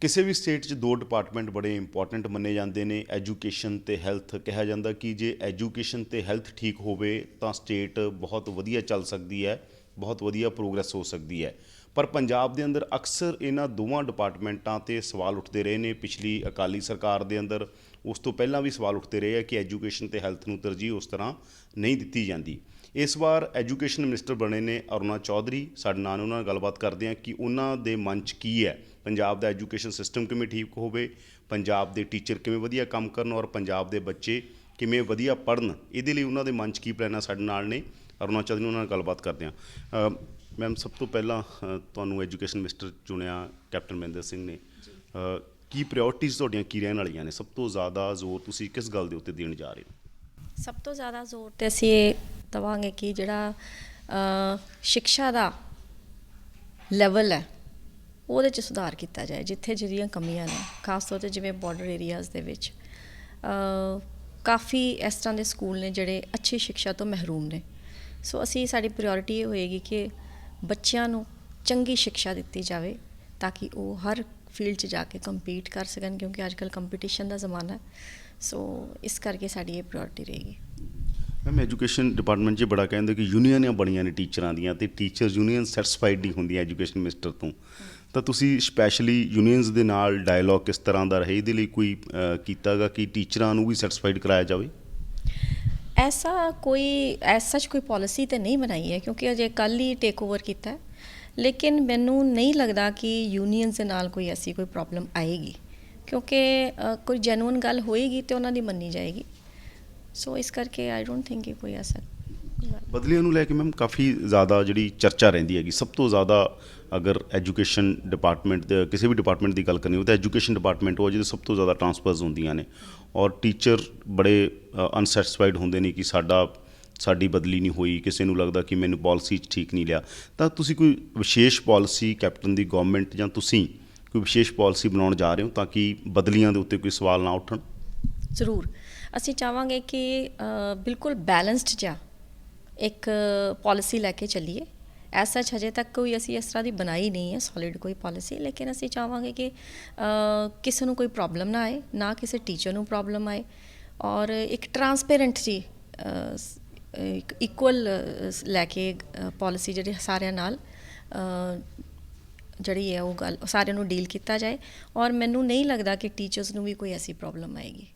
ਕਿਸੇ ਵੀ ਸਟੇਟ 'ਚ ਦੋ ਡਿਪਾਰਟਮੈਂਟ ਬੜੇ ਇੰਪੋਰਟੈਂਟ ਮੰਨੇ ਜਾਂਦੇ ਨੇ ਐਜੂਕੇਸ਼ਨ ਤੇ ਹੈਲਥ ਕਿਹਾ ਜਾਂਦਾ ਕਿ ਜੇ ਐਜੂਕੇਸ਼ਨ ਤੇ ਹੈਲਥ ਠੀਕ ਹੋਵੇ ਤਾਂ ਸਟੇਟ ਬਹੁਤ ਵਧੀਆ ਚੱਲ ਸਕਦੀ ਹੈ, ਬਹੁਤ ਵਧੀਆ ਪ੍ਰੋਗਰੈਸ ਹੋ ਸਕਦੀ ਹੈ। ਪਰ ਪੰਜਾਬ ਦੇ ਅੰਦਰ ਅਕਸਰ ਇਹਨਾਂ ਦੋਵਾਂ ਡਿਪਾਰਟਮੈਂਟਾਂ ਤੇ ਸਵਾਲ ਉੱਠਦੇ ਰਹੇ ਨੇ। ਪਿਛਲੀ ਅਕਾਲੀ ਸਰਕਾਰ ਦੇ ਅੰਦਰ ਉਸ ਤੋਂ ਪਹਿਲਾਂ ਵੀ ਸਵਾਲ ਉੱਠਦੇ ਰਹੇ ਆ ਕਿ ਐਜੂਕੇਸ਼ਨ ਤੇ ਹੈਲਥ ਨੂੰ ਤਰਜੀਹ ਉਸ ਤਰ੍ਹਾਂ ਨਹੀਂ ਦਿੱਤੀ ਜਾਂਦੀ। ਇਸ ਵਾਰ ਐਜੂਕੇਸ਼ਨ ਮਿਨਿਸਟਰ ਬਣੇ ਨੇ ਅਰੁਣਾ ਚੌਧਰੀ। ਸਾਡੇ ਨਾਲ ਉਹਨਾਂ ਨਾਲ ਗੱਲਬਾਤ ਕਰਦੇ ਹਾਂ ਕਿ ਉਹਨਾਂ ਦੇ ਮਨ 'ਚ ਕੀ ਹੈ। ਪੰਜਾਬ ਦਾ ਐਜੂਕੇਸ਼ਨ ਸਿਸਟਮ ਕਿਵੇਂ ਠੀਕ ਹੋਵੇ ਪੰਜਾਬ ਦੇ ਟੀਚਰ ਕਿਵੇਂ ਵਧੀਆ ਕੰਮ ਕਰਨ ਔਰ ਪੰਜਾਬ ਦੇ ਬੱਚੇ ਕਿਵੇਂ ਵਧੀਆ ਪੜ੍ਹਨ ਇਹਦੇ ਲਈ ਉਹਨਾਂ ਦੇ ਮਨ 'ਚ ਕੀ ਪਲਾਨ ਆ ਸਾਡੇ ਨਾਲ ਨੇ। ਅਰੁਣਾ ਚੌਧਰੀ ਉਹਨਾਂ ਨਾਲ ਗੱਲਬਾਤ ਕਰਦੇ ਹਾਂ। ਮੈਮ ਸਭ ਤੋਂ ਪਹਿਲਾਂ ਤੁਹਾਨੂੰ ਐਜੂਕੇਸ਼ਨ ਮਿਨਿਸਟਰ ਚੁਣਿਆ ਕੈਪਟਨ ਮਹਿੰਦਰ ਸਿੰਘ ਨੇ। ਕੀ ਪ੍ਰਾਇੋਰਟੀਜ਼ ਤੁਹਾਡੀਆਂ ਕੀ ਰਹਿਣ ਵਾਲੀਆਂ ਨੇ? ਸਭ ਤੋਂ ਜ਼ਿਆਦਾ ਜ਼ੋਰ ਤੁਸੀਂ ਕਿਸ ਗੱਲ ਦੇ ਉੱਤੇ ਦੇਣ ਜਾ ਰਹੇ ਹੋ? ਸਭ ਤੋਂ ਜ਼ਿਆਦਾ ਜ਼ੋਰ ਤੇ ਅਸੀਂ ਇਹ ਦਵਾਂਗੇ ਕਿ ਜਿਹੜਾ ਅ, ਸਿੱਖਿਆ ਦਾ ਲੈਵਲ ਹੈ ਉਹਦੇ 'ਚ ਸੁਧਾਰ ਕੀਤਾ ਜਾਏ ਜਿੱਥੇ ਜਿਹੜੀਆਂ ਕਮੀਆਂ ਨੇ ਖਾਸ ਤੌਰ ਤੇ ਜਿਵੇਂ ਬਾਰਡਰ ਏਰੀਆਜ਼ ਦੇ ਵਿੱਚ। ਕਾਫੀ ਇਸ ਤਰ੍ਹਾਂ ਦੇ ਸਕੂਲ ਨੇ ਜਿਹੜੇ ਅੱਛੀ ਸਿੱਖਿਆ ਤੋਂ ਮਹਿਰੂਮ ਨੇ। ਸੋ ਅਸੀਂ ਸਾਡੀ ਪ੍ਰਾਇੋਰਟੀ ਇਹ ਹੋਏਗੀ ਕਿ ਬੱਚਿਆਂ ਨੂੰ ਚੰਗੀ ਸਿੱਖਿਆ ਦਿੱਤੀ ਜਾਵੇ ਤਾਂ ਕਿ ਉਹ ਹਰ ਫੀਲਡ 'ਚ ਜਾ ਕੇ ਕੰਪੀਟ ਕਰ ਸਕਣ ਕਿਉਂਕਿ ਅੱਜਕੱਲ ਕੰਪੀਟੀਸ਼ਨ ਦਾ ਜ਼ਮਾਨਾ ਹੈ। ਸੋ ਇਸ ਕਰਕੇ ਸਾਡੀ ਇਹ ਪ੍ਰਾਇੋਰਟੀ ਰਹੇਗੀ। ਮੈਮ ਐਜੂਕੇਸ਼ਨ ਡਿਪਾਰਟਮੈਂਟ 'ਚ ਬੜਾ ਕਹਿੰਦੇ ਕਿ ਯੂਨੀਅਨਾਂ ਬਣੀਆਂ ਨੇ ਟੀਚਰਾਂ ਦੀਆਂ ਤੇ ਟੀਚਰ ਯੂਨੀਅਨ ਸੈਟੀਸਫਾਈਡ ਨਹੀਂ ਹੁੰਦੀ ਐਜੂਕੇਸ਼ਨ ਮਿਨਿਸਟਰ ਤੋਂ। ਤਾਂ ਤੁਸੀਂ ਸਪੈਸ਼ਲੀ ਯੂਨੀਅਨਸ ਦੇ ਨਾਲ ਡਾਇਲੌਗ ਕਿਸ ਤਰ੍ਹਾਂ ਦਾ ਰਹੇ? ਇਹਦੇ ਲਈ ਕੋਈ ਅ, ਕੀਤਾਗਾ ਕਿ ਟੀਚਰਾਂ ਨੂੰ ਵੀ ਸੈਟੀਸਫਾਈਡ ਕਰਾਇਆ ਜਾਵੇ? ਐਸਾ ਕੋਈ ਐਸਾ ਕੋਈ ਪਾਲਿਸੀ ਤੇ ਨਹੀਂ ਬਣਾਈ ਹੈ ਕਿਉਂਕਿ ਅਜੇ ਕੱਲ ਹੀ ਟੇਕ ਓਵਰ ਕੀਤਾ ਹੈ। ਲੇਕਿਨ ਮੈਨੂੰ ਨਹੀਂ ਲੱਗਦਾ ਕਿ ਯੂਨੀਅਨਸ ਦੇ ਨਾਲ ਕੋਈ ਐਸੀ ਕੋਈ ਪ੍ਰੋਬਲਮ ਆਏਗੀ। ਕਿਉਂਕਿ ਕੋਈ ਜੈਨੂਇਨ ਗੱਲ ਹੋਏਗੀ ਤੇ ਉਹਨਾਂ ਦੀ ਮੰਨੀ ਜਾਏਗੀ। ਸੋ ਇਸ ਕਰਕੇ ਆਈ ਡੋਨਟ ਥਿੰਕ ਕਿ ਕੋਈ ਐਸਾ ਬਦਲੀਆਂ ਨੂੰ ਲੈ ਕੇ ਮੈਮ ਕਾਫੀ ਜ਼ਿਆਦਾ ਜਿਹੜੀ ਚਰਚਾ ਰਹਿੰਦੀ ਹੈਗੀ। ਸਭ ਤੋਂ ਜ਼ਿਆਦਾ ਅਗਰ ਐਜੂਕੇਸ਼ਨ ਡਿਪਾਰਟਮੈਂਟ ਦੇ ਕਿਸੇ ਵੀ ਡਿਪਾਰਟਮੈਂਟ ਦੀ ਗੱਲ ਕਰਨੀ ਹੋਵੇ ਤਾਂ ਐਜੂਕੇਸ਼ਨ ਡਿਪਾਰਟਮੈਂਟ ਉਹ ਜਿਹਦੇ ਸਭ ਤੋਂ ਜ਼ਿਆਦਾ ਟਰਾਂਸਫਰਸ ਹੁੰਦੀਆਂ ਨੇ। ਔਰ ਟੀਚਰ ਬੜੇ ਅਨਸੈਟੀਸਫਾਈਡ ਹੁੰਦੇ ਨੇ ਕਿ ਸਾਡਾ ਸਾਡੀ ਬਦਲੀ ਨਹੀਂ ਹੋਈ। ਕਿਸੇ ਨੂੰ ਲੱਗਦਾ ਕਿ ਮੈਨੂੰ ਪਾਲਿਸੀ 'ਚ ਠੀਕ ਨਹੀਂ ਲਿਆ। ਤਾਂ ਤੁਸੀਂ ਕੋਈ ਵਿਸ਼ੇਸ਼ ਪਾਲਿਸੀ ਕੈਪਟਨ ਦੀ ਗਵਰਨਮੈਂਟ ਜਾਂ ਤੁਸੀਂ ਕੋਈ ਵਿਸ਼ੇਸ਼ ਪਾਲਿਸੀ ਬਣਾਉਣ ਜਾ ਰਹੇ ਹੋ ਤਾਂ ਕਿ ਬਦਲੀਆਂ ਦੇ ਉੱਤੇ ਕੋਈ ਸਵਾਲ ਨਾ ਉੱਠਣ? ਜ਼ਰੂਰ। ਅਸੀਂ ਚਾਹਾਂਗੇ ਕਿ ਬਿਲਕੁਲ ਬੈਲੈਂਸਡ ਜਿਹਾ ਇੱਕ ਪਾਲਿਸੀ ਲੈ ਕੇ ਚੱਲੀਏ। ਐਸਾ ਹਜੇ ਤੱਕ ਕੋਈ ਅਸੀਂ ਇਸ ਤਰ੍ਹਾਂ ਦੀ ਬਣਾਈ ਨਹੀਂ ਹੈ ਸੋਲਿਡ ਕੋਈ ਪਾਲਿਸੀ ਲੇਕਿਨ ਅਸੀਂ ਚਾਹਾਂਗੇ ਕਿ ਕਿਸੇ ਨੂੰ ਕੋਈ ਪ੍ਰੋਬਲਮ ਨਾ ਆਏ, ਨਾ ਕਿਸੇ ਟੀਚਰ ਨੂੰ ਪ੍ਰੋਬਲਮ ਆਏ ਔਰ ਇੱਕ ਟਰਾਂਸਪੇਰੈਂਟ ਜੀ ਇੱਕ ਇਕੁਅਲ ਲੈ ਕੇ ਪਾਲਿਸੀ ਜਿਹੜੀ ਸਾਰਿਆਂ ਨਾਲ ਜਿਹੜੀ ਹੈ ਉਹ ਗੱਲ, ਸਾਰਿਆਂ ਨੂੰ ਡੀਲ ਕੀਤਾ ਜਾਏ। ਔਰ ਮੈਨੂੰ ਨਹੀਂ ਲੱਗਦਾ ਕਿ ਟੀਚਰਸ ਨੂੰ ਵੀ ਕੋਈ ਐਸੀ ਪ੍ਰੋਬਲਮ ਆਏਗੀ।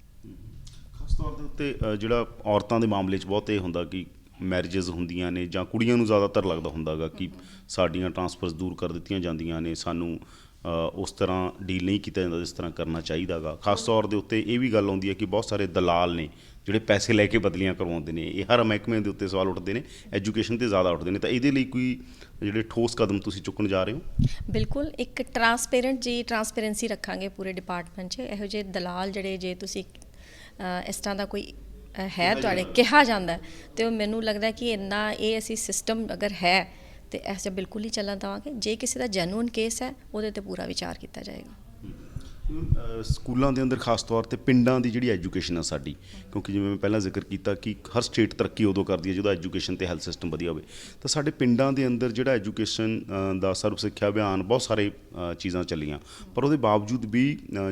ਤੌਰ ਦੇ ਉੱਤੇ ਜਿਹੜਾ ਔਰਤਾਂ ਦੇ ਮਾਮਲੇ 'ਚ ਬਹੁਤ ਇਹ ਹੁੰਦਾ ਕਿ ਮੈਰਿਜਸ ਹੁੰਦੀਆਂ ਨੇ ਜਾਂ ਕੁੜੀਆਂ ਨੂੰ ਜ਼ਿਆਦਾਤਰ ਲੱਗਦਾ ਹੁੰਦਾਗਾ ਕਿ ਸਾਡੀਆਂ ਟਰਾਂਸਫਰਸ ਦੂਰ ਕਰ ਦਿੱਤੀਆਂ ਜਾਂਦੀਆਂ ਨੇ, ਸਾਨੂੰ ਉਸ ਤਰ੍ਹਾਂ ਡੀਲ ਨਹੀਂ ਕੀਤਾ ਜਾਂਦਾ ਜਿਸ ਤਰ੍ਹਾਂ ਕਰਨਾ ਚਾਹੀਦਾਗਾ ਖਾਸ ਤੌਰ ਦੇ ਉੱਤੇ ਇਹ ਵੀ ਗੱਲ ਆਉਂਦੀ ਹੈ ਕਿ ਬਹੁਤ ਸਾਰੇ ਦਲਾਲ ਨੇ ਜਿਹੜੇ ਪੈਸੇ ਲੈ ਕੇ ਬਦਲੀਆਂ ਕਰਵਾਉਂਦੇ ਨੇ, ਇਹ ਹਰ ਮਹਿਕਮੇ ਦੇ ਉੱਤੇ ਸਵਾਲ ਉੱਠਦੇ ਨੇ ਐਜੂਕੇਸ਼ਨ ਤੇ ਜ਼ਿਆਦਾ ਉੱਠਦੇ ਨੇ। ਤਾਂ ਇਹਦੇ ਲਈ ਕੋਈ ਜਿਹੜੇ ਠੋਸ ਕਦਮ ਤੁਸੀਂ ਚੁੱਕਣ ਜਾ ਰਹੇ ਹੋ? ਬਿਲਕੁਲ, ਇੱਕ ਟਰਾਂਸਪੇਰੈਂਟ ਜੀ ਟਰਾਂਸਪੇਰੈਂਸੀ ਰੱਖਾਂਗੇ ਪੂਰੇ ਡਿਪਾਰਟਮੈਂਟ 'ਚ, ਇਹੋ ਜਿਹੇ ਦਲਾਲ ਜਿਹੜੇ ਜੇ ਤੁਸੀਂ ਇਸ ਤਰ੍ਹਾਂ ਦਾ ਕੋਈ ਹੈ ਤੁਹਾਡੇ? ਕਿਹਾ ਜਾਂਦਾ ਤੇ ਉਹ ਮੈਨੂੰ ਲੱਗਦਾ ਕਿ ਇੰਨਾ ਇਹ ਅਸੀਂ ਸਿਸਟਮ ਅਗਰ ਹੈ ਤੇ ਐਸਾ ਬਿਲਕੁਲ ਹੀ ਚੱਲਣ ਦੇਵਾਂਗੇ। ਜੇ ਕਿਸੇ ਦਾ ਜੈਨੂਇਨ ਕੇਸ ਹੈ ਉਹਦੇ ਤੇ ਪੂਰਾ ਵਿਚਾਰ ਕੀਤਾ ਜਾਏਗਾ। ਸਕੂਲਾਂ ਦੇ ਅੰਦਰ ਖਾਸ ਤੌਰ ਤੇ ਪਿੰਡਾਂ ਦੀ ਜਿਹੜੀ ਐਜੂਕੇਸ਼ਨ ਆ ਸਾਡੀ, ਕਿਉਂਕਿ ਜਿਵੇਂ ਮੈਂ ਪਹਿਲਾਂ ਜ਼ਿਕਰ ਕੀਤਾ ਕਿ ਹਰ ਸਟੇਟ ਤਰੱਕੀ ਉਦੋਂ ਕਰਦੀ ਹੈ ਜਦੋਂ ਐਜੂਕੇਸ਼ਨ ਤੇ ਹੈਲਥ ਸਿਸਟਮ ਵਧੀਆ ਹੋਵੇ। ਤਾਂ ਸਾਡੇ ਪਿੰਡਾਂ ਦੇ ਅੰਦਰ ਜਿਹੜਾ ਐਜੂਕੇਸ਼ਨ ਦਾ ਸਰਵ ਸਿੱਖਿਆ ਅਭਿਆਨ ਬਹੁਤ ਸਾਰੇ ਚੀਜ਼ਾਂ ਚੱਲੀਆਂ। ਪਰ ਉਹਦੇ ਬਾਵਜੂਦ ਵੀ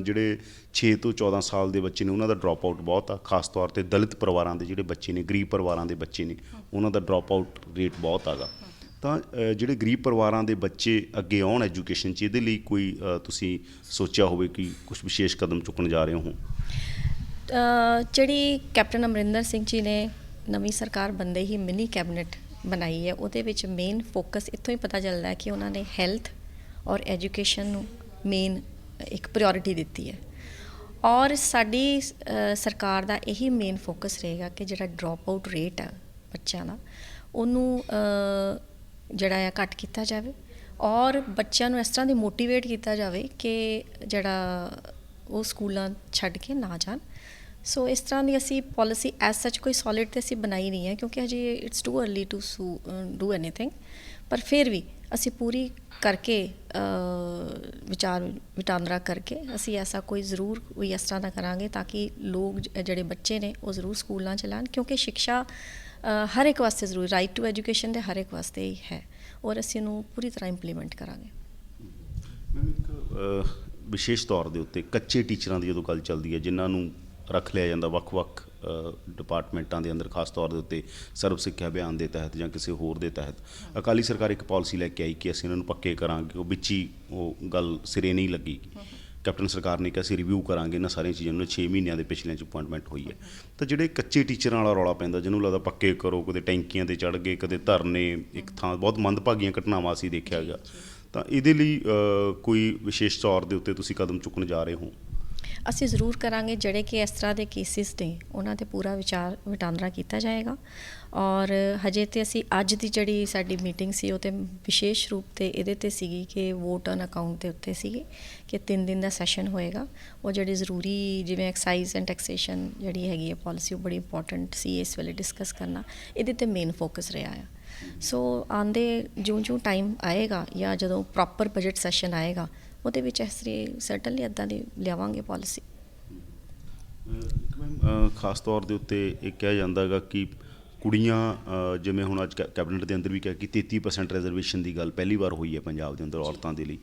ਜਿਹੜੇ 6 ਤੋਂ 14 ਸਾਲ ਦੇ ਬੱਚੇ ਨੇ, ਉਹਨਾਂ ਦਾ ਡ੍ਰੌਪ ਆਊਟ ਬਹੁਤ ਆ। ਖਾਸ ਤੌਰ ਤੇ ਦਲਿਤ ਪਰਿਵਾਰਾਂ ਦੇ ਜਿਹੜੇ ਬੱਚੇ ਨੇ, ਗਰੀਬ ਪਰਿਵਾਰਾਂ ਦੇ ਬੱਚੇ ਨੇ, ਉਹਨਾਂ ਦਾ ਡ੍ਰੌਪ ਆਊਟ ਰੇਟ ਬਹੁਤ ਆਗਾ। ਤਾਂ ਜਿਹੜੇ ਗਰੀਬ ਪਰਿਵਾਰਾਂ ਦੇ ਬੱਚੇ ਅੱਗੇ ਆਉਣ ਐਜੂਕੇਸ਼ਨ 'ਚ, ਇਹਦੇ ਲਈ ਕੋਈ ਤੁਸੀਂ ਸੋਚਿਆ ਹੋਵੇ ਕਿ ਕੁਝ ਵਿਸ਼ੇਸ਼ ਕਦਮ ਚੁੱਕਣ ਜਾ ਰਹੇ ਹੋ? ਜਿਹੜੀ ਕੈਪਟਨ ਅਮਰਿੰਦਰ ਸਿੰਘ ਜੀ ਨੇ ਨਵੀਂ ਸਰਕਾਰ ਬੰਦੇ ਹੀ ਮਿਨੀ ਕੈਬਨਿਟ ਬਣਾਈ ਹੈ, ਉਹਦੇ ਵਿੱਚ ਮੇਨ ਫੋਕਸ ਇੱਥੋਂ ਹੀ ਪਤਾ ਚੱਲਦਾ ਹੈ ਕਿ ਉਹਨਾਂ ਨੇ ਹੈਲਥ ਔਰ ਐਜੂਕੇਸ਼ਨ ਨੂੰ ਮੇਨ ਇੱਕ ਪ੍ਰਾਇੋਰਟੀ ਦਿੱਤੀ ਹੈ। ਔਰ ਸਾਡੀ ਸਰਕਾਰ ਦਾ ਇਹੀ ਮੇਨ ਫੋਕਸ ਰਹੇਗਾ ਕਿ ਜਿਹੜਾ ਡ੍ਰੌਪ ਆਊਟ ਰੇਟ ਆ ਬੱਚਿਆਂ ਦਾ, ਉਹਨੂੰ ਜਿਹੜਾ ਆ ਘੱਟ ਕੀਤਾ ਜਾਵੇ ਔਰ ਬੱਚਿਆਂ ਨੂੰ ਇਸ ਤਰ੍ਹਾਂ ਦੀ ਮੋਟੀਵੇਟ ਕੀਤਾ ਜਾਵੇ ਕਿ ਜਿਹੜਾ ਉਹ ਸਕੂਲਾਂ ਛੱਡ ਕੇ ਨਾ ਜਾਣ। ਸੋ ਇਸ ਤਰ੍ਹਾਂ ਦੀ ਅਸੀਂ ਪਾਲਿਸੀ ਐਸ ਸੱਚ ਕੋਈ ਸੋਲਿਡ ਤੇ ਅਸੀਂ ਬਣਾਈ ਨਹੀਂ ਹੈ ਕਿਉਂਕਿ ਹਜੇ it's too early to do anything ਪਰ ਫਿਰ ਵੀ ਅਸੀਂ ਪੂਰੀ ਕਰਕੇ ਵਿਚਾਰ, ਵਿਟਾਂਦਰਾ ਕਰਕੇ ਅਸੀਂ ਐਸਾ ਕੋਈ ਜ਼ਰੂਰ ਕੋਈ ਇਸ ਤਰ੍ਹਾਂ ਦਾ ਕਰਾਂਗੇ ਤਾਂ ਕਿ ਲੋਕ ਜਿਹੜੇ ਬੱਚੇ ਨੇ ਉਹ ਜ਼ਰੂਰ ਸਕੂਲਾਂ ਚ ਲੈਣ ਕਿਉਂਕਿ ਸਿੱਖਿਆ ਹਰ ਇੱਕ ਵਾਸਤੇ ਜ਼ਰੂਰੀ ਰਾਈਟ ਟੂ ਐਜੂਕੇਸ਼ਨ ਦੇ ਹਰ ਇੱਕ ਵਾਸਤੇ ਹੀ ਹੈ। ਔਰ ਅਸੀਂ ਇਹਨੂੰ ਪੂਰੀ ਤਰ੍ਹਾਂ ਇੰਪਲੀਮੈਂਟ ਕਰਾਂਗੇ। ਮੈਮ ਇੱਕ ਵਿਸ਼ੇਸ਼ ਤੌਰ ਦੇ ਉੱਤੇ ਕੱਚੇ ਟੀਚਰਾਂ ਦੀ ਜਦੋਂ ਗੱਲ ਚੱਲਦੀ ਹੈ ਜਿਨ੍ਹਾਂ ਨੂੰ ਰੱਖ ਲਿਆ ਜਾਂਦਾ ਵੱਖ-ਵੱਖ ਡਿਪਾਰਟਮੈਂਟਾਂ ਦੇ ਅੰਦਰ ਖਾਸ ਤੌਰ ਦੇ ਉੱਤੇ ਸਰਵ ਸਿੱਖਿਆ ਅਭਿਆਨ ਦੇ ਤਹਿਤ ਜਾਂ ਕਿਸੇ ਹੋਰ ਦੇ ਤਹਿਤ ਅਕਾਲੀ ਸਰਕਾਰ ਇੱਕ ਪਾਲਿਸੀ ਲੈ ਕੇ ਆਈ ਕਿ ਅਸੀਂ ਇਹਨਾਂ ਨੂੰ ਪੱਕੇ ਕਰਾਂਗੇ ਉਹ ਵਿੱਚ ਹੀ ਉਹ ਗੱਲ ਸਿਰੇ ਨਹੀਂ ਲੱਗੀ ਕੈਪਟਨ ਸਰਕਾਰ ਨੇ ਕਿਹਾ ਸੀ ਰਿਵਿਊ ਕਰਾਂਗੇ ਇਹਨਾਂ ਸਾਰੀਆਂ ਚੀਜ਼ਾਂ ਨੂੰ 6 ਮਹੀਨਿਆਂ ਦੇ ਪਿਛਲੇ ਚ ਅਪਾਇੰਟਮੈਂਟ ਹੋਈ ਹੈ। ਤਾਂ ਜਿਹੜੇ ਕੱਚੇ ਟੀਚਰਾਂ ਵਾਲਾ ਰੌਲਾ ਪੈਂਦਾ, ਜਿਹਨੂੰ ਲੱਗਦਾ ਪੱਕੇ ਕਰੋ ਕਦੇ ਟੈਂਕੀਆਂ ਤੇ ਚੜ ਗਏ ਕਦੇ ਧਰਨੇ, ਇੱਕ ਥਾਂ, ਬਹੁਤ ਮੰਦਭਾਗੀਆਂ ਘਟਨਾਵਾਂ ਅਸੀਂ ਦੇਖਿਆ ਗਿਆ ਤਾਂ ਇਹਦੇ ਲਈ ਕੋਈ ਵਿਸ਼ੇਸ਼ ਤੌਰ ਦੇ ਉੱਤੇ ਤੁਸੀਂ ਕਦਮ ਚੁੱਕਣ ਜਾ ਰਹੇ ਹੋ? ਅਸੀਂ ਜ਼ਰੂਰ ਕਰਾਂਗੇ ਜਿਹੜੇ ਕਿ ਇਸ ਤਰ੍ਹਾਂ ਦੇ ਕੇਸਿਸ ਨੇ, ਉਹਨਾਂ ਤੇ ਪੂਰਾ ਵਿਚਾਰ, ਵਟਾਂਦਰਾ ਕੀਤਾ ਜਾਏਗਾ। ਔਰ ਹਜੇ ਤੇ ਅਸੀਂ ਅੱਜ ਦੀ ਜਿਹੜੀ ਸਾਡੀ ਮੀਟਿੰਗ ਸੀ, ਉਹ ਤੇ ਵਿਸ਼ੇਸ਼ ਰੂਪ ਤੇ ਇਹਦੇ ਤੇ ਸੀਗੀ ਕਿ ਵੋਟ ਔਨ ਅਕਾਊਂਟ ਦੇ ਉੱਤੇ ਸੀਗੀ ਕਿ 3 ਦਿਨ ਦਾ ਸੈਸ਼ਨ ਹੋਏਗਾ। ਉਹ ਜਿਹੜੀ ਜ਼ਰੂਰੀ ਜਿਵੇਂ ਐਕਸਾਈਜ਼ ਐਂਡ ਟੈਕਸੇਸ਼ਨ ਜਿਹੜੀ ਹੈਗੀ ਹੈ ਪਾਲਿਸੀ ਉਹ ਬੜੀ ਇੰਪੋਰਟੈਂਟ ਸੀ ਇਸ ਵੇਲੇ ਡਿਸਕਸ ਕਰਨਾ। ਇਹਦੇ ਤੇ ਮੇਨ ਫੋਕਸ ਰਿਹਾ ਆ। ਸੋ ਆਂਦੇ ਜਿਉਂ-ਜਿਉਂ ਟਾਈਮ ਆਏਗਾ ਜਾਂ ਜਦੋਂ ਪ੍ਰੋਪਰ ਬਜਟ ਸੈਸ਼ਨ ਆਏਗਾ ਉਹਦੇ ਵਿੱਚ ਇਸ ਤਰੀ ਸਰਟਨਲੀ ਇਦਾਂ ਦੀ ਲਿਆਵਾਂਗੇ ਪਾਲਿਸੀ ਖਾਸ ਤੌਰ ਦੇ ਉੱਤੇ ਇਹ ਕਿਹਾ ਜਾਂਦਾ ਹੈਗਾ ਕਿ ਕੁੜੀਆਂ ਜਿਵੇਂ ਹੁਣ ਅੱਜ ਕੈਬਨਿਟ ਦੇ ਅੰਦਰ ਵੀ ਕਿਹਾ ਕਿ 33% ਰਿਜ਼ਰਵੇਸ਼ਨ ਦੀ ਗੱਲ ਪਹਿਲੀ ਵਾਰ ਹੋਈ ਹੈ ਪੰਜਾਬ ਦੇ ਅੰਦਰ ਔਰਤਾਂ ਦੇ ਲਈ।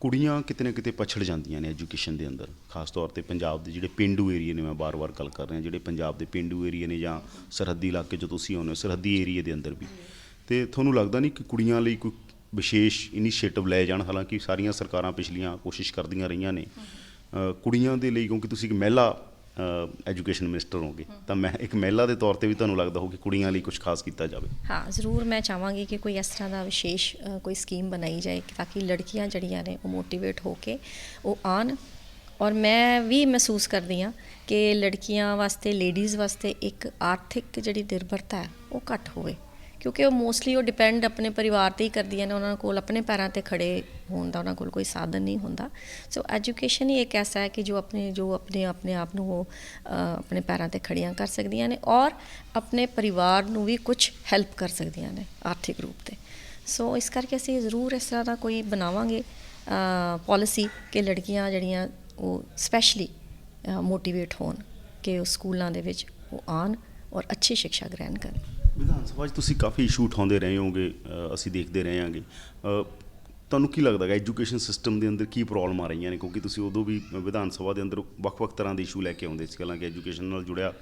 ਕੁੜੀਆਂ ਕਿਤੇ ਨਾ ਕਿਤੇ ਪਛੜ ਜਾਂਦੀਆਂ ਨੇ ਐਜੂਕੇਸ਼ਨ ਦੇ ਅੰਦਰ। ਖਾਸ ਤੌਰ ਤੇ ਪੰਜਾਬ ਦੇ ਜਿਹੜੇ ਪਿੰਡੂ ਏਰੀਆ ਨੇ ਮੈਂ ਬਾਰ-ਬਾਰ ਗੱਲ ਕਰ ਰਿਹਾ ਜਿਹੜੇ ਪੰਜਾਬ ਦੇ ਪਿੰਡੂ ਏਰੀਆ ਨੇ ਜਾਂ ਸਰਹੱਦੀ ਇਲਾਕੇ 'ਚ ਤੁਸੀਂ ਆਉਂਦੇ ਹੋ ਸਰਹੱਦੀ ਏਰੀਆ ਦੇ ਅੰਦਰ ਵੀ। ਤੇ ਤੁਹਾਨੂੰ ਲੱਗਦਾ ਨਹੀਂ ਕਿ ਕੁੜੀਆਂ ਲਈ ਕੋਈ ਵਿਸ਼ੇਸ਼ ਇਨੀਸ਼ੀਏਟਿਵ ਲਏ ਜਾਣ। ਹਾਲਾਂਕਿ ਸਾਰੀਆਂ ਸਰਕਾਰਾਂ ਪਿਛਲੀਆਂ ਕੋਸ਼ਿਸ਼ ਕਰਦੀਆਂ ਰਹੀਆਂ ਨੇ। ਕੁੜੀਆਂ ਦੇ ਲਈ, ਕਿਉਂਕਿ ਤੁਸੀਂ ਇੱਕ ਮਹਿਲਾ ਐਜੂਕੇਸ਼ਨ ਮਿਨਿਸਟਰ ਹੋਗੇ ਤਾਂ ਮੈਂ ਇੱਕ ਮਹਿਲਾ ਦੇ ਤੌਰ ਤੇ ਵੀ ਤੁਹਾਨੂੰ ਲੱਗਦਾ ਹੋ ਕਿ ਕੁੜੀਆਂ ਲਈ ਕੁਝ ਖਾਸ ਕੀਤਾ ਜਾਵੇ। ਹਾਂ, ਜ਼ਰੂਰ ਮੈਂ ਚਾਹਾਂਗੀ ਕਿ ਕੋਈ ਇਸ ਤਰ੍ਹਾਂ ਦਾ ਵਿਸ਼ੇਸ਼ ਕੋਈ ਸਕੀਮ ਬਣਾਈ ਜਾਏ, ਕਿ ਤਾਂ ਕਿ ਲੜਕੀਆਂ ਜਿਹੜੀਆਂ ਨੇ, ਉਹ ਮੋਟੀਵੇਟ ਹੋ ਕੇ ਉਹ ਆਣ ਔਰ ਮੈਂ ਵੀ ਮਹਿਸੂਸ ਕਰਦੀ ਹਾਂ ਕਿ ਲੜਕੀਆਂ ਵਾਸਤੇ, ਲੇਡੀਜ਼ ਵਾਸਤੇ ਇੱਕ ਆਰਥਿਕ ਜਿਹੜੀ ਨਿਰਭਰਤਾ ਹੈ, ਉਹ ਘੱਟ ਹੋਵੇ। ਕਿਉਂਕਿ ਉਹ ਮੋਸਟਲੀ ਉਹ ਡਿਪੈਂਡ ਆਪਣੇ ਪਰਿਵਾਰ ਤੇ ਹੀ ਕਰਦੀਆਂ ਨੇ, ਉਹਨਾਂ ਕੋਲ ਆਪਣੇ ਪੈਰਾਂ ਤੇ ਖੜੇ ਹੋਣ ਦਾ, ਉਹਨਾਂ ਕੋਲ ਕੋਈ ਸਾਧਨ ਨਹੀਂ ਹੁੰਦਾ। ਸੋ ਐਜੂਕੇਸ਼ਨ ਹੀ ਇੱਕ ਐਸਾ ਹੈ ਕਿ ਜੋ ਆਪਣੇ ਜੋ ਆਪਣੇ ਆਪਣੇ ਆਪ ਨੂੰ ਉਹ ਆਪਣੇ ਪੈਰਾਂ ਤੇ ਖੜੀਆਂ ਕਰ ਸਕਦੀਆਂ ਨੇ ਔਰ ਆਪਣੇ ਪਰਿਵਾਰ ਨੂੰ ਵੀ ਕੁਝ ਹੈਲਪ ਕਰ ਸਕਦੀਆਂ ਨੇ ਆਰਥਿਕ ਰੂਪ ਤੇ। ਸੋ ਇਸ ਕਰਕੇ ਅਸੀਂ ਜ਼ਰੂਰ ਇਸ ਤਰ੍ਹਾਂ ਦਾ ਕੋਈ ਬਣਾਵਾਂਗੇ ਪਾਲਿਸੀ ਕਿ ਲੜਕੀਆਂ ਜਿਹੜੀਆਂ ਉਹ ਸਪੈਸ਼ਲੀ ਮੋਟੀਵੇਟ ਹੋਣ ਕਿ ਉਹ ਸਕੂਲਾਂ ਦੇ ਵਿੱਚ ਉਹ ਆਣ ਔਰ ਅੱਛੀ ਸਿੱਖਿਆ ਗ੍ਰਹਿਣ ਕਰਨ। ਵਿਧਾਨ ਸਭਾ 'ਚ ਤੁਸੀਂ ਕਾਫੀ ਇਸ਼ੂ ਉਠਾਉਂਦੇ ਰਹੇ ਹੋਗੇ ਅਸੀਂ ਦੇਖਦੇ ਰਹੇ ਹਾਂਗੇ। ਤੁਹਾਨੂੰ ਕੀ ਲੱਗਦਾ ਹੈ ਐਜੂਕੇਸ਼ਨ ਸਿਸਟਮ ਦੇ ਅੰਦਰ ਕੀ ਪ੍ਰੋਬਲਮ ਆ ਰਹੀਆਂ ਨੇ? ਕਿਉਂਕਿ ਤੁਸੀਂ ਉਦੋਂ ਵੀ ਵਿਧਾਨ ਸਭਾ ਦੇ ਅੰਦਰ ਵੱਖ-ਵੱਖ ਤਰ੍ਹਾਂ ਦੇ ਇਸ਼ੂ ਲੈ ਕੇ ਆਉਂਦੇ ਸੀ। ਹਾਲਾਂਕਿ ਐਜੂਕੇਸ਼ਨ ਨਾਲ ਜੁੜਿਆ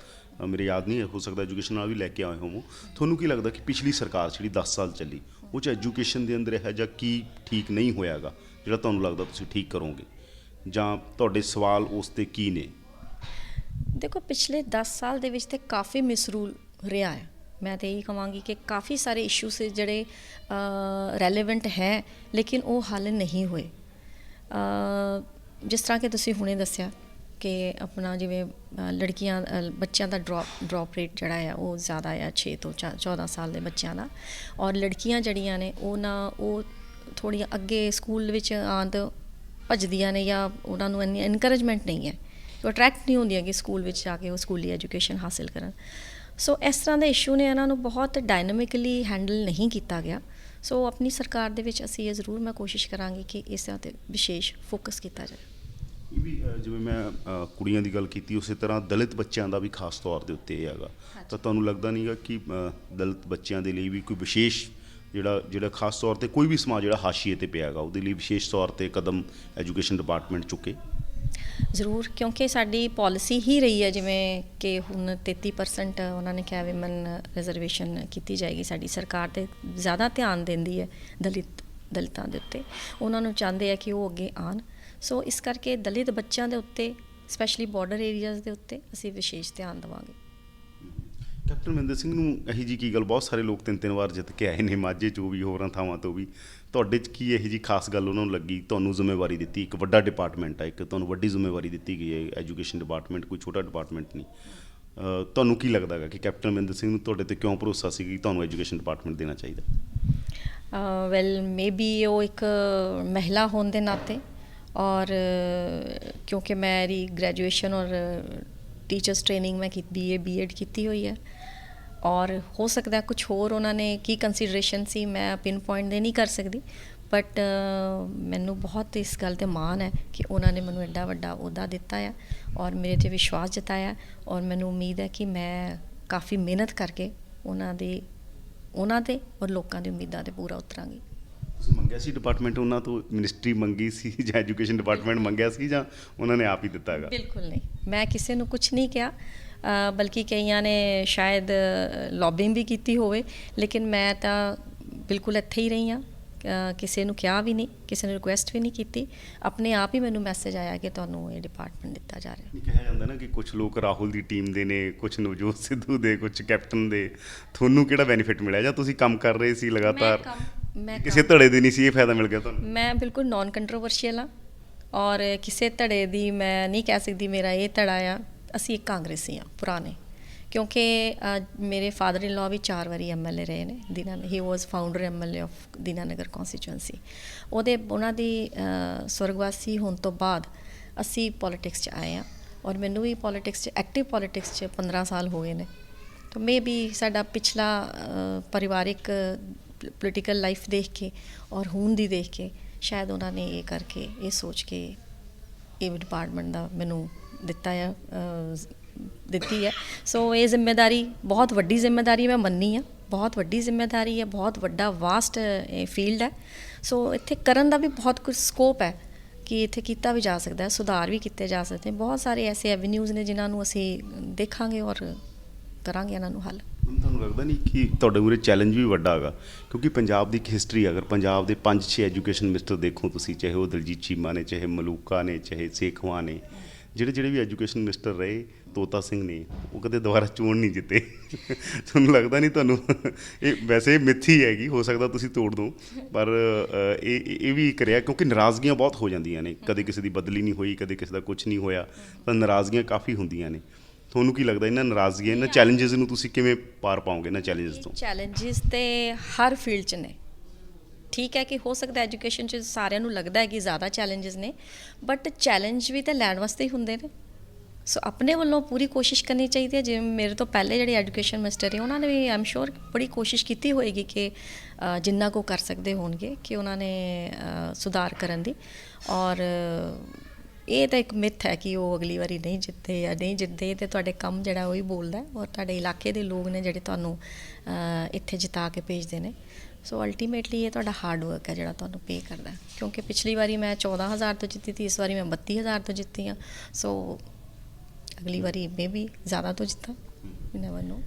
ਮੇਰੇ ਯਾਦ ਨਹੀਂ, ਹੋ ਸਕਦਾ ਐਜੂਕੇਸ਼ਨ ਨਾਲ ਵੀ ਲੈ ਕੇ ਆਏ ਹੋਵੋ। ਤੁਹਾਨੂੰ ਕੀ ਲੱਗਦਾ ਕਿ ਪਿਛਲੀ ਸਰਕਾਰ ਜਿਹੜੀ 10 ਸਾਲ ਚੱਲੀ, ਉਹ 'ਚ ਐਜੂਕੇਸ਼ਨ ਦੇ ਅੰਦਰ ਇਹੋ ਜਿਹਾ ਕੀ ਠੀਕ ਨਹੀਂ ਹੋਇਆਗਾ ਜਿਹੜਾ ਤੁਹਾਨੂੰ ਲੱਗਦਾ ਤੁਸੀਂ ਠੀਕ ਕਰੋਗੇ? ਜਾਂ ਤੁਹਾਡੇ ਸਵਾਲ ਉਸ ਤੇ ਕੀ ਨੇ? ਦੇਖੋ, ਪਿਛਲੇ 10 ਸਾਲ ਦੇ ਵਿੱਚ ਤੇ ਕਾਫੀ ਮਿਸਰੂਲ ਰਿਹਾ ਹੈ। ਮੈਂ ਤੇ ਇਹੀ ਕਹਾਂਗੀ ਕਿ ਕਾਫੀ ਸਾਰੇ ਇਸ਼ੂਸ ਜਿਹੜੇ ਰੈਲੇਵੈਂਟ ਹੈ, ਲੇਕਿਨ ਉਹ ਹੱਲ ਨਹੀਂ ਹੋਏ। ਜਿਸ ਤਰ੍ਹਾਂ ਕਿ ਤੁਸੀਂ ਹੁਣੇ ਦੱਸਿਆ ਕਿ ਆਪਣਾ ਜਿਵੇਂ ਲੜਕੀਆਂ ਬੱਚਿਆਂ ਦਾ ਡ੍ਰੌਪ ਡ੍ਰੌਪ ਰੇਟ ਜਿਹੜਾ ਆ, ਉਹ ਜ਼ਿਆਦਾ ਆ 6 ਤੋਂ ਚਾ- 14 ਸਾਲ ਦੇ ਬੱਚਿਆਂ ਦਾ। ਔਰ ਲੜਕੀਆਂ ਜਿਹੜੀਆਂ ਨੇ, ਉਹ ਨਾ, ਉਹ ਥੋੜ੍ਹੀਆਂ ਅੱਗੇ ਸਕੂਲ ਵਿੱਚ ਆਉਣ ਤੋਂ ਭੱਜਦੀਆਂ ਨੇ ਜਾਂ ਉਹਨਾਂ ਨੂੰ ਇੰਨੀ ਇਨਕਰੇਜਮੈਂਟ ਨਹੀਂ ਹੈ। ਉਹ ਅਟਰੈਕਟ ਨਹੀਂ ਹੁੰਦੀਆਂ ਕਿ ਸਕੂਲ ਵਿੱਚ ਜਾ ਕੇ ਉਹ ਸਕੂਲੀ ਐਜੂਕੇਸ਼ਨ ਹਾਸਲ ਕਰਨ। ਸੋ ਇਸ ਤਰ੍ਹਾਂ ਦੇ ਇਸ਼ੂ ਨੇ ਇਹਨਾਂ ਨੂੰ ਬਹੁਤ ਡਾਇਨਾਮਿਕਲੀ ਹੈਂਡਲ ਨਹੀਂ ਕੀਤਾ ਗਿਆ। ਸੋ ਆਪਣੀ ਸਰਕਾਰ ਦੇ ਵਿੱਚ ਅਸੀਂ ਇਹ ਜ਼ਰੂਰ ਮੈਂ ਕੋਸ਼ਿਸ਼ ਕਰਾਂਗੀ ਕਿ ਇਸ ਤੇ ਵਿਸ਼ੇਸ਼ ਫੋਕਸ ਕੀਤਾ ਇਹ ਵੀ ਜਿਵੇਂ ਮੈਂ ਕੁੜੀਆਂ ਦੀ ਗੱਲ ਕੀਤੀ ਉਸੇ ਤਰ੍ਹਾਂ ਦਲਿਤ ਬੱਚਿਆਂ ਦਾ ਵੀ ਖਾਸ ਤੌਰ ਦੇ ਉੱਤੇ ਇਹ ਹੈਗਾ। ਤਾਂ ਤੁਹਾਨੂੰ ਲੱਗਦਾ ਨਹੀਂਗਾ ਕਿ ਦਲਿਤ ਬੱਚਿਆਂ ਦੇ ਲਈ ਵੀ ਕੋਈ ਵਿਸ਼ੇਸ਼ ਜਿਹੜਾ ਜਿਹੜਾ ਖਾਸ ਤੌਰ ਤੇ ਕੋਈ ਵੀ ਸਮਾਜ ਜਿਹੜਾ ਹਾਸ਼ੀਏ ਤੇ ਪਿਆ ਹੈਗਾ ਉਹਦੇ ਲਈ ਵਿਸ਼ੇਸ਼ ਤੌਰ ਤੇ ਕਦਮ ਐਜੂਕੇਸ਼ਨ ਡਿਪਾਰਟਮੈਂਟ ਚੁੱਕੇ? ਜ਼ਰੂਰ, ਕਿਉਂਕਿ ਸਾਡੀ ਪਾਲਿਸੀ ਹੀ ਰਹੀ ਹੈ, ਜਿਵੇਂ ਕਿ ਹੁਣ 33% ਉਹਨਾਂ ਨੇ ਕਿਹਾ ਵਿਮਨ ਰਿਜ਼ਰਵੇਸ਼ਨ ਕੀਤੀ ਜਾਏਗੀ, ਸਾਡੀ ਸਰਕਾਰ ਤੇ ਜ਼ਿਆਦਾ ਧਿਆਨ ਦਿੰਦੀ ਹੈ ਦਲਿਤ, ਦਲਿਤਾਂ ਦੇ ਉੱਤੇ। ਉਹਨਾਂ ਨੂੰ ਚਾਹੁੰਦੇ ਆ ਕਿ ਉਹ ਅੱਗੇ ਆਣ ਸੋ ਇਸ ਕਰਕੇ ਦਲਿਤ ਬੱਚਿਆਂ ਦੇ ਉੱਤੇ ਸਪੈਸ਼ਲੀ ਬਾਰਡਰ ਏਰੀਆਜ਼ ਦੇ ਉੱਤੇ, ਅਸੀਂ ਵਿਸ਼ੇਸ਼ ਧਿਆਨ ਦੇਵਾਂਗੇ। ਕੈਪਟਨ ਮਹਿੰਦਰ ਸਿੰਘ ਨੂੰ ਇਹੀ ਜੀ ਕੀ ਗੱਲ? ਬਹੁਤ ਸਾਰੇ ਲੋਕ ਤਿੰਨ ਤਿੰਨ ਵਾਰ ਜਿੱਤ ਕੇ ਆਏ ਨੇ, ਮਾਝੇ ਚੋਂ ਵੀ, ਹੋਰਾਂ ਥਾਵਾਂ ਤੋਂ ਵੀ। ਤੁਹਾਡੇ 'ਚ ਕੀ ਇਹੀ ਜੀ ਖਾਸ ਗੱਲ ਉਹਨਾਂ ਨੂੰ ਲੱਗੀ? ਤੁਹਾਨੂੰ ਜ਼ਿੰਮੇਵਾਰੀ ਦਿੱਤੀ? ਇੱਕ ਵੱਡਾ ਡਿਪਾਰਟਮੈਂਟ ਹੈ ਇੱਕ ਤੁਹਾਨੂੰ ਵੱਡੀ ਜ਼ਿੰਮੇਵਾਰੀ ਦਿੱਤੀ ਗਈ ਹੈ ਐਜੂਕੇਸ਼ਨ ਡਿਪਾਰਟਮੈਂਟ ਕੋਈ ਛੋਟਾ ਡਿਪਾਰਟਮੈਂਟ ਨਹੀਂ। ਤੁਹਾਨੂੰ ਕੀ ਲੱਗਦਾ ਹੈਗਾ ਕਿ ਕੈਪਟਨ ਮਹਿੰਦਰ ਸਿੰਘ ਨੂੰ ਤੁਹਾਡੇ ਤੇ ਕਿਉਂ ਭਰੋਸਾ ਸੀ ਕਿ ਤੁਹਾਨੂੰ ਐਜੂਕੇਸ਼ਨ ਡਿਪਾਰਟਮੈਂਟ ਦੇਣਾ ਚਾਹੀਦਾ? ਵੈਲ ਮੇਬੀ ਉਹ ਇੱਕ ਮਹਿਲਾ ਹੋਣ ਦੇ ਨਾਤੇ ਔਰ ਕਿਉਂਕਿ ਮੇਰੀ ਗ੍ਰੈਜੂਏਸ਼ਨ ਔਰ ਟੀਚਰਸ ਟ੍ਰੇਨਿੰਗ ਮੈਂ ਕੀਤੀ ਬੀਏ ਬੀਐਡ ਕੀਤੀ ਹੋਈ ਹੈ। ਔਰ ਹੋ ਸਕਦਾ ਕੁਝ ਹੋਰ ਉਹਨਾਂ ਨੇ ਕੀ ਕੰਸੀਡਰੇਸ਼ਨ ਸੀ ਮੈਂ ਪਿਨ ਪੁਆਇੰਟ ਦੇ ਨਹੀਂ ਕਰ ਸਕਦੀ। ਬਟ ਮੈਨੂੰ ਬਹੁਤ ਇਸ ਗੱਲ ਤੇ ਮਾਣ ਹੈ ਕਿ ਉਹਨਾਂ ਨੇ ਮੈਨੂੰ ਐਡਾ ਵੱਡਾ ਅਹੁਦਾ ਦਿੱਤਾ ਹੈ ਔਰ ਮੇਰੇ ਤੇ ਵਿਸ਼ਵਾਸ ਜਤਾਇਆ ਔਰ ਮੈਨੂੰ ਉਮੀਦ ਹੈ ਕਿ ਮੈਂ ਕਾਫੀ ਮਿਹਨਤ ਕਰਕੇ ਉਹਨਾਂ ਦੇ ਉਹਨਾਂ ਦੇ ਔਰ ਲੋਕਾਂ ਦੀ ਉਮੀਦਾਂ ਤੇ ਪੂਰਾ ਉਤਰਾਂਗੀ। ਤੁਸੀਂ ਮੰਗਿਆ ਸੀ ਡਿਪਾਰਟਮੈਂਟ ਉਹਨਾਂ ਤੋਂ ਮਿਨਿਸਟਰੀ ਮੰਗੀ ਸੀ ਜਾਂ ਐਜੂਕੇਸ਼ਨ ਡਿਪਾਰਟਮੈਂਟ ਮੰਗਿਆ ਸੀ ਜਾਂ ਉਹਨਾਂ ਨੇ ਆਪ ਹੀ ਦਿੱਤਾ ਹੈਗਾ? ਬਿਲਕੁਲ ਨਹੀਂ। ਮੈਂ ਕਿਸੇ ਨੂੰ ਕੁਝ ਨਹੀਂ ਕਿਹਾ। ਬਲਕਿ ਕਈਆਂ ਨੇ ਸ਼ਾਇਦ ਲੌਬਿੰਗ ਵੀ ਕੀਤੀ ਹੋਵੇ ਲੇਕਿਨ ਮੈਂ ਤਾਂ ਬਿਲਕੁਲ ਇੱਥੇ ਹੀ ਰਹੀ ਹਾਂ। ਕਿਸੇ ਨੂੰ ਕਿਹਾ ਵੀ ਨਹੀਂ ਕਿਸੇ ਨੇ ਰਿਕੁਐਸਟ ਵੀ ਨਹੀਂ ਕੀਤੀ। ਆਪਣੇ ਆਪ ਹੀ ਮੈਨੂੰ ਮੈਸੇਜ ਆਇਆ ਕਿ ਤੁਹਾਨੂੰ ਇਹ ਡਿਪਾਰਟਮੈਂਟ ਦਿੱਤਾ ਜਾ ਰਿਹਾ। ਇਹ ਕਿਹਾ ਜਾਂਦਾ ਨਾ ਕਿ ਕੁਝ ਲੋਕ ਰਾਹੁਲ ਦੀ ਟੀਮ ਦੇ ਨੇ ਕੁਝ ਨਵਜੋਤ ਸਿੱਧੂ ਦੇ ਕੁਝ ਕੈਪਟਨ ਦੇ। ਤੁਹਾਨੂੰ ਕਿਹੜਾ ਬੈਨੀਫਿਟ ਮਿਲਿਆ? ਜਾਂ ਤੁਸੀਂ ਕੰਮ ਕਰ ਰਹੇ ਸੀ ਲਗਾਤਾਰ? ਮੈਂ ਕਿਸੇ ਧੜੇ ਦੇ ਨਹੀਂ ਸੀ ਇਹ ਫਾਇਦਾ ਮਿਲ ਗਿਆ ਤੁਹਾਨੂੰ? ਮੈਂ ਬਿਲਕੁਲ ਨਾਨ ਕੰਟਰੋਵਰਸ਼ੀਅਲ ਹਾਂ। ਔਰ ਕਿਸੇ ਧੜੇ ਦੀ ਮੈਂ ਨਹੀਂ ਕਹਿ ਸਕਦੀ ਮੇਰਾ ਇਹ ਧੜਾ ਆ। ਅਸੀਂ ਇੱਕ ਕਾਂਗਰਸੀ ਹਾਂ, ਪੁਰਾਣੇ। ਕਿਉਂਕਿ ਮੇਰੇ ਫਾਦਰ ਇਨ ਲਾ ਵੀ ਚਾਰ ਵਾਰੀ ਐਮਐਲਏ ਰਹੇ ਨੇ, ਦਿਨਾਂ ਹੀ was founder MLA of Dinanagar constituency ਉਹਦੇ, ਉਹਨਾਂ ਦੀ ਸਵਰਗਵਾਸੀ ਹੋਣ ਤੋਂ ਬਾਅਦ ਅਸੀਂ ਪੋਲਿਟਿਕਸ 'ਚ ਆਏ ਹਾਂ ਔਰ ਮੈਨੂੰ ਵੀ ਪੋਲਿਟਿਕਸ 'ਚ ਐਕਟਿਵ ਪੋਲਿਟਿਕਸ 'ਚ 15 ਸਾਲ ਹੋ ਗਏ ਨੇ। ਤਾਂ ਮੇ ਵੀ ਸਾਡਾ ਪਿਛਲਾ ਪਰਿਵਾਰਿਕ ਪੋਲੀਟੀਕਲ ਲਾਈਫ ਦੇਖ ਕੇ ਔਰ ਹੁਣ ਦੀ ਦੇਖ ਕੇ ਸ਼ਾਇਦ ਉਹਨਾਂ ਨੇ ਇਹ ਕਰਕੇ ਇਹ ਸੋਚ ਕੇ ਇਹ ਡਿਪਾਰਟਮੈਂਟ ਦਾ ਮੈਨੂੰ ਦਿੱਤਾ ਹੈ ਦਿੱਤੀ ਹੈ। ਸੋ ਇਹ ਜ਼ਿੰਮੇਵਾਰੀ ਬਹੁਤ ਵੱਡੀ ਜ਼ਿੰਮੇਵਾਰੀ ਮੈਂ ਮੰਨੀ ਆ ਬਹੁਤ ਵੱਡੀ ਜ਼ਿੰਮੇਵਾਰੀ ਹੈ, ਬਹੁਤ ਵੱਡਾ ਵਾਸਟ ਇਹ ਫੀਲਡ ਹੈ। ਸੋ ਇੱਥੇ ਕਰਨ ਦਾ ਵੀ ਬਹੁਤ ਕੁਝ ਸਕੋਪ ਹੈ ਕਿ ਇੱਥੇ ਕੀਤਾ ਵੀ ਜਾ ਸਕਦਾ ਹੈ, ਸੁਧਾਰ ਵੀ ਕੀਤੇ ਜਾ ਸਕਦੇ ਬਹੁਤ ਸਾਰੇ ਐਸੇ ਐਵੇਨਿਊਜ਼ ਨੇ ਜਿਨ੍ਹਾਂ ਨੂੰ ਅਸੀਂ ਦੇਖਾਂਗੇ ਔਰ ਕਰਾਂਗੇ ਇਹਨਾਂ ਨੂੰ ਹੱਲ। ਤੁਹਾਨੂੰ ਲੱਗਦਾ ਨਹੀਂ ਕਿ ਤੁਹਾਡੇ ਮੂਰੇ ਚੈਲੰਜ ਵੀ ਵੱਡਾ ਹੈਗਾ, ਕਿਉਂਕਿ ਪੰਜਾਬ ਦੀ ਇੱਕ ਹਿਸਟਰੀ ਅਗਰ ਪੰਜਾਬ ਦੇ 5-6 ਐਜੂਕੇਸ਼ਨ ਮਿਨਿਸਟਰ ਦੇਖੋ ਤੁਸੀਂ, ਚਾਹੇ ਉਹ ਦਲਜੀਤ ਚੀਮਾ ਨੇ, ਚਾਹੇ ਮਲੂਕਾ ਨੇ, ਚਾਹੇ ਸੇਖਵਾਂ ਨੇ ਜਿਹੜੇ ਜਿਹੜੇ ਵੀ ਐਜੂਕੇਸ਼ਨ ਮਿਨਿਸਟਰ ਰਹੇ ਤੋਤਾ ਸਿੰਘ ਨੇ ਉਹ ਕਦੇ ਦੁਬਾਰਾ ਚੋਣ ਨਹੀਂ ਜਿੱਤੇ। ਤੁਹਾਨੂੰ ਲੱਗਦਾ ਨਹੀਂ ਤੁਹਾਨੂੰ? ਇਹ ਵੈਸੇ ਮਿੱਥੀ ਹੈਗੀ ਹੋ ਸਕਦਾ ਤੁਸੀਂ ਤੋੜ ਦਿਓ ਪਰ ਇਹ ਇਹ- ਇਹ ਵੀ ਕਰਿਆ ਕਿਉਂਕਿ ਨਾਰਾਜ਼ਗੀਆਂ ਬਹੁਤ ਹੋ ਜਾਂਦੀਆਂ ਨੇ। ਕਦੇ ਕਿਸੇ ਦੀ ਬਦਲੀ ਨਹੀਂ ਹੋਈ ਕਦੇ ਕਿਸੇ ਦਾ ਕੁਝ ਨਹੀਂ ਹੋਇਆ ਤਾਂ ਨਾਰਾਜ਼ਗੀਆਂ ਕਾਫੀ ਹੁੰਦੀਆਂ ਨੇ। ਤੁਹਾਨੂੰ ਕੀ ਲੱਗਦਾ ਇਹਨਾਂ ਨਾਰਾਜ਼ਗੀਆਂ ਇਹਨਾਂ ਚੈਲੰਜਸ ਨੂੰ ਤੁਸੀਂ ਕਿਵੇਂ ਪਾਰ ਪਾਓਗੇ ਇਹਨਾਂ ਚੈਲੰਜਸ ਤੋਂ? ਚੈਲੰਜਸ ਤੇ ਹਰ ਫੀਲਡ 'ਚ ਨੇ। ਠੀਕ ਹੈ ਕਿ ਹੋ ਸਕਦਾ ਐਜੂਕੇਸ਼ਨ 'ਚ ਸਾਰਿਆਂ ਨੂੰ ਲੱਗਦਾ ਹੈ ਕਿ ਜ਼ਿਆਦਾ ਚੈਲੰਜਸ ਨੇ ਬਟ ਚੈਲੰਜ ਵੀ ਤਾਂ ਲੈਣ ਵਾਸਤੇ ਹੀ ਹੁੰਦੇ ਨੇ। ਸੋ ਆਪਣੇ ਵੱਲੋਂ ਪੂਰੀ ਕੋਸ਼ਿਸ਼ ਕਰਨੀ ਚਾਹੀਦੀ ਹੈ। ਜਿਵੇਂ ਮੇਰੇ ਤੋਂ ਪਹਿਲੇ ਜਿਹੜੇ ਐਜੂਕੇਸ਼ਨ ਮਿਨਿਸਟਰ ਨੇ, ਉਹਨਾਂ ਨੇ ਵੀ ਆਮ ਸ਼ੋਰ ਬੜੀ ਕੋਸ਼ਿਸ਼ ਕੀਤੀ ਹੋਏਗੀ ਕਿ ਜਿੰਨਾ ਕੋ ਕਰ ਸਕਦੇ ਹੋਣਗੇ, ਕਿ ਉਹਨਾਂ ਨੇ ਸੁਧਾਰ ਕਰਨ ਦੀ। ਔਰ ਇਹ ਤਾਂ ਇੱਕ ਮਿੱਥ ਹੈ ਕਿ ਉਹ ਅਗਲੀ ਵਾਰੀ ਨਹੀਂ ਜਿੱਤੇ ਜਾਂ ਨਹੀਂ ਜਿੱਤੇ, ਤੇ ਤੁਹਾਡੇ ਕੰਮ ਜਿਹੜਾ ਉਹ ਹੀ ਬੋਲਦਾ ਔਰ ਤੁਹਾਡੇ ਇਲਾਕੇ ਦੇ ਲੋਕ ਨੇ ਜਿਹੜੇ ਤੁਹਾਨੂੰ ਇੱਥੇ ਜਿਤਾ ਕੇ ਭੇਜਦੇ ਨੇ। ਸੋ ਅਲਟੀਮੇਟਲੀ ਇਹ ਤੁਹਾਡਾ ਹਾਰਡ ਵਰਕ ਹੈ ਜਿਹੜਾ ਤੁਹਾਨੂੰ ਪੇ ਕਰਦਾ ਕਿਉਂਕਿ ਪਿਛਲੀ ਵਾਰੀ ਮੈਂ 14000 ਤੋਂ ਜਿੱਤੀ ਸੀ ਇਸ ਵਾਰੀ ਮੈਂ 32000 ਤੋਂ ਜਿੱਤੀ ਹਾਂ। ਸੋ ਅਗਲੀ ਵਾਰੀ ਮੇ ਵੀ ਜ਼ਿਆਦਾ ਤੋਂ ਜਿੱਤਾਂ। ਯੂ ਨੈਵਰ ਨੋ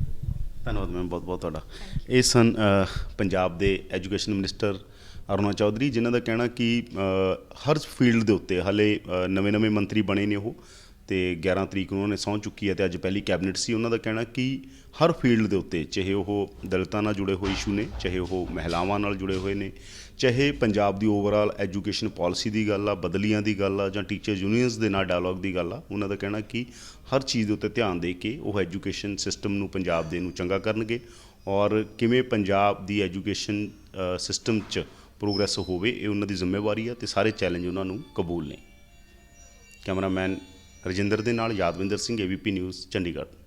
ਧੰਨਵਾਦ ਮੈਮ ਬਹੁਤ ਬਹੁਤ ਤੁਹਾਡਾ। ਇਹ ਸਨ ਪੰਜਾਬ ਦੇ ਐਜੂਕੇਸ਼ਨ ਮਿਨਿਸਟਰ ਅਰੁਣਾ ਚੌਧਰੀ, ਜਿਨ੍ਹਾਂ ਦਾ ਕਹਿਣਾ ਕਿ ਹਰ ਫੀਲਡ ਦੇ ਉੱਤੇ ਹਾਲੇ ਨਵੇਂ-ਨਵੇਂ ਮੰਤਰੀ ਬਣੇ ਨੇ ਉਹ। ਤੇ 11 ਤਰੀਕ ਨੂੰ ਉਹਨਾਂ ਨੇ ਸਹੁੰ ਚੁੱਕੀ ਹੈ ਤੇ ਅੱਜ ਪਹਿਲੀ ਕੈਬਨਿਟ ਸੀ। ਉਹਨਾਂ ਦਾ ਕਹਿਣਾ ਕਿ ਹਰ ਫੀਲਡ ਦੇ ਉੱਤੇ, ਚਾਹੇ ਉਹ ਦਲਿਤਾਂ ਨਾਲ ਜੁੜੇ ਹੋਏ ਇਸ਼ੂ ਨੇ, ਚਾਹੇ ਉਹ ਮਹਿਲਾਵਾਂ ਨਾਲ ਜੁੜੇ ਹੋਏ ਨੇ, ਚਾਹੇ ਪੰਜਾਬ ਦੀ ਓਵਰਆਲ ਐਜੂਕੇਸ਼ਨ ਪਾਲਿਸੀ ਦੀ ਗੱਲ ਆ, ਬਦਲੀਆਂ ਦੀ ਗੱਲ ਆ, ਜਾਂ ਟੀਚਰ ਯੂਨੀਅਨਸ ਦੇ ਨਾਲ ਡਾਇਲੌਗ ਦੀ ਗੱਲ ਆ, ਉਹਨਾਂ ਦਾ ਕਹਿਣਾ ਕਿ ਹਰ ਚੀਜ਼ ਦੇ ਉੱਤੇ ਧਿਆਨ ਦੇ ਕੇ ਉਹ ਐਜੂਕੇਸ਼ਨ ਸਿਸਟਮ ਨੂੰ ਪੰਜਾਬ ਦੇ ਨੂੰ ਚੰਗਾ ਕਰਨਗੇ ਔਰ ਕਿਵੇਂ ਪੰਜਾਬ ਦੀ ਐਜੂਕੇਸ਼ਨ ਸਿਸਟਮ 'ਚ ਪ੍ਰੋਗਰੈਸ ਹੋਵੇ, ਇਹ ਉਹਨਾਂ ਦੀ ਜ਼ਿੰਮੇਵਾਰੀ ਆ ਤੇ ਸਾਰੇ ਚੈਲੰਜ ਉਹਨਾਂ ਨੂੰ ਕਬੂਲ ਨੇ। ਕੈਮਰਾਮੈਨ ਰਜਿੰਦਰ ਦੇ ਨਾਲ ਯਾਦਵਿੰਦਰ ਸਿੰਘ ਏਬੀਪੀ ਨਿਊਜ਼ ਚੰਡੀਗੜ੍ਹ।